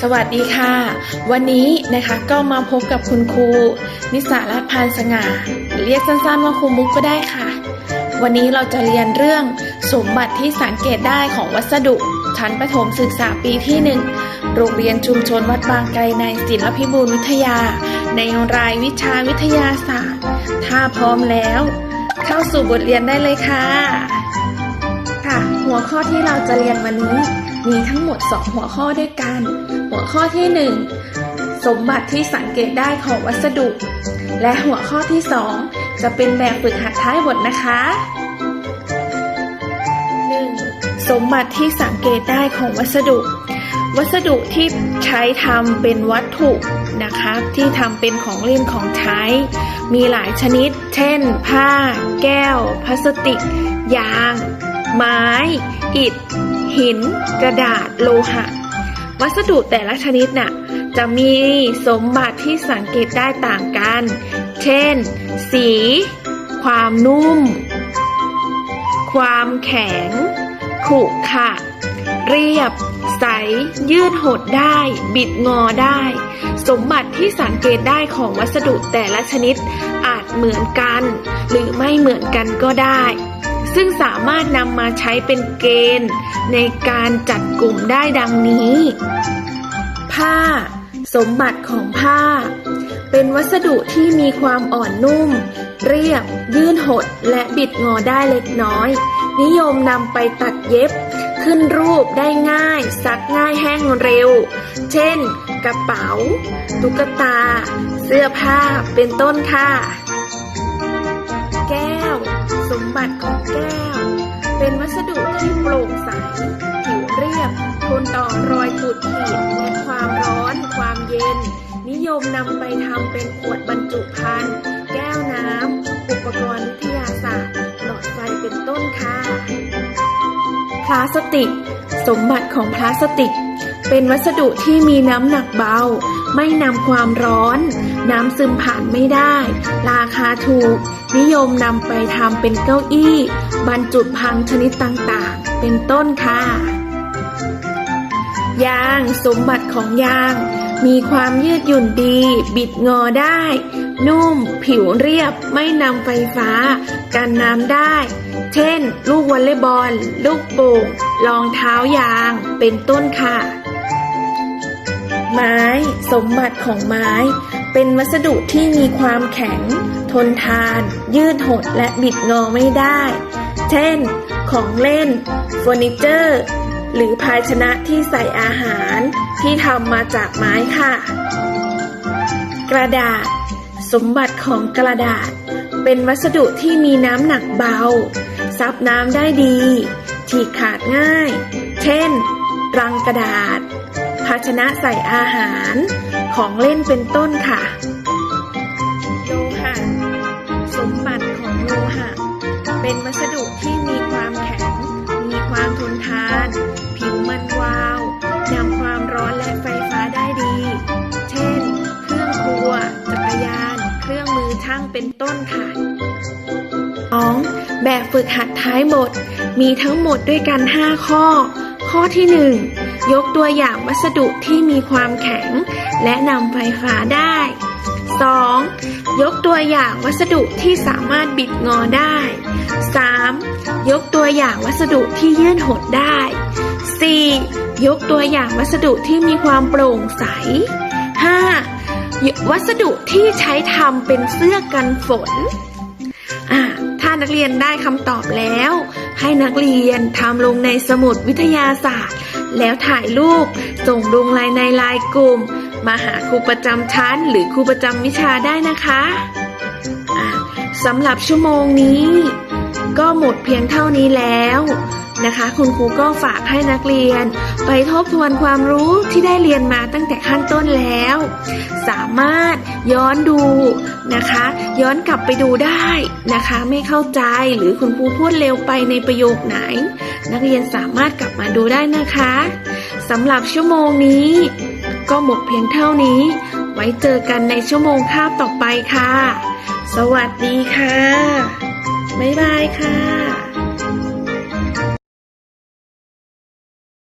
สวัสดีค่ะ วันนี้นะคะก็มาพบกับคุณครูนิสารัตพานสง่า เรียกสั้นๆว่าครูมุกก็ได้ค่ะ วันนี้เราจะเรียนเรื่องสมบัติที่สังเกตได้ของวัสดุชั้นประถมศึกษาปีที่หนึ่งโรงเรียนชุมชนวัดบางไกรในศิลพิบูลวิทยา ในรายวิชาวิทยาศาสตร์ ถ้าพร้อมแล้ว เข้าสู่บทเรียนได้เลยค่ะ ค่ะ หัวข้อที่เราจะเรียนวันนี้ มีทั้งหมด 2 หัวข้อด้วยกัน หัวข้อที่ 1 สมบัติที่สังเกตได้ของวัสดุ และหัวข้อที่ 2 จะเป็นแบบฝึกหัดท้ายบทนะคะ 1. สมบัติที่สังเกตได้ของวัสดุ วัสดุที่ใช้ทำเป็นวัตถุนะคะ ที่ทำเป็นของเล่นของใช้ มีหลายชนิด เช่น ผ้า แก้ว พลาสติก ยาง ไม้ อิฐ หิน กระดาษ โลหะ วัสดุแต่ละชนิดน่ะ จะมีสมบัติที่สังเกตได้ต่างกัน เช่น สี ความนุ่ม ความแข็งขรุขระเรียบ ใส ยืดหดได้ บิดงอได้ สมบัติที่สังเกตได้ของวัสดุแต่ละชนิด อาจเหมือนกัน หรือไม่เหมือนกันก็ได้ ซึ่งสามารถนำมาใช้เป็นเกณฑ์ ในการจัดกลุ่มได้ดังนี้ ผ้า สมบัติของผ้า เป็นวัสดุที่มีความอ่อนนุ่ม เรียบ ยื่นหด และบิดงอได้เล็กน้อย นิยมนำไปตัดเย็บ ขึ้นรูปได้ง่าย ซักง่ายแห้งเร็ว เช่น กระเป๋า ตุ๊กตา เสื้อผ้า เป็นต้นค่ะ สมบัติของแก้ว เป็นวัสดุที่โปร่งใส ผิวเรียบ ทนต่อรอยขูดขีดและความร้อน ความเย็น นิยมนำไปทำเป็นขวดบรรจุภัณฑ์ แก้วน้ำ อุปกรณ์วิทยาศาสตร์ หลอดไฟเป็นต้นค่ะ พลาสติก สมบัติของพลาสติก เป็นวัสดุที่มีน้ำหนักเบา ไม่นำความร้อน น้ำซึมผ่านไม่ได้ ราคาถูก นิยมนำไปทำเป็นเก้าอี้ บรรจุภัณฑ์ชนิดต่างๆ เป็นต้นค่ะ ยางสมบัติของยาง มีความยืดหยุ่นดี บิดงอได้ นุ่ม ผิวเรียบไม่นำไฟฟ้า กันน้ำได้ เช่น ลูกวอลเลย์บอล ลูกโป่งรองเท้ายาง เป็นต้นค่ะ ไม้ สมบัติของไม้ เป็นวัสดุที่มีความแข็ง ทนทาน ยืดหดและบิดงอไม่ได้ เช่น ของเล่นเฟอร์นิเจอร์ หรือภาชนะที่ใส่อาหารที่ทำมาจากไม้ค่ะ กระดาษ สมบัติของกระดาษ เป็นวัสดุที่มีน้ำหนักเบา ซับน้ำได้ดี ฉีกขาดง่าย เช่น รังกระดาษ ภาชนะใส่อาหาร ของเล่นเป็นต้นค่ะ โลหะ สมบัติของโลหะ เป็นวัสดุที่มีความแข็ง มีความทนทาน ผิวมันวาว นำความร้อนและไฟฟ้าได้ดี เช่น เครื่องครัว จักรยาน เครื่องมือช่างเป็นต้นค่ะ 2. แบบฝึกหัดท้ายบท มีทั้งหมดด้วยกัน 5 ข้อ ข้อที่ 1 ยกตัวอย่างวัสดุที่มีความแข็ง และนำไฟฟ้าได้ 2. ยกตัวอย่างวัสดุที่สามารถบิดงอได้ 3. ยกตัวอย่างวัสดุที่ยื่นหดได้ 4. ยกตัวอย่างวัสดุที่มีความโปร่งใส 5. วัสดุที่ใช้ทำเป็นเสื้อกันฝนถ้านักเรียนได้คำตอบแล้ว ให้นักเรียนทำลงในสมุดวิทยาศาสตร์ แล้วถ่ายรูป ส่งลงไลน์ในไลน์กลุ่ม มาหาครูประจำชั้น หรือครูประจำวิชาได้นะคะสำหรับชั่วโมงนี้ ก็หมดเพียงเท่านี้แล้ว นะคะ คุณครูก็ฝากให้นักเรียน ไปทบทวนความรู้ที่ได้เรียนมาตั้งแต่ขั้นต้นแล้ว สามารถย้อนดูนะคะ ย้อนกลับไปดูได้นะคะ ไม่เข้าใจหรือคุณครูพูดเร็วไปในประโยคไหน นักเรียนสามารถกลับมาดูได้นะคะสำหรับชั่วโมงนี้ ก็หมดเพียงเท่านี้ ไว้เจอกันในชั่วโมงคาบต่อไปค่ะ สวัสดีค่ะ บ๊ายบายค่ะ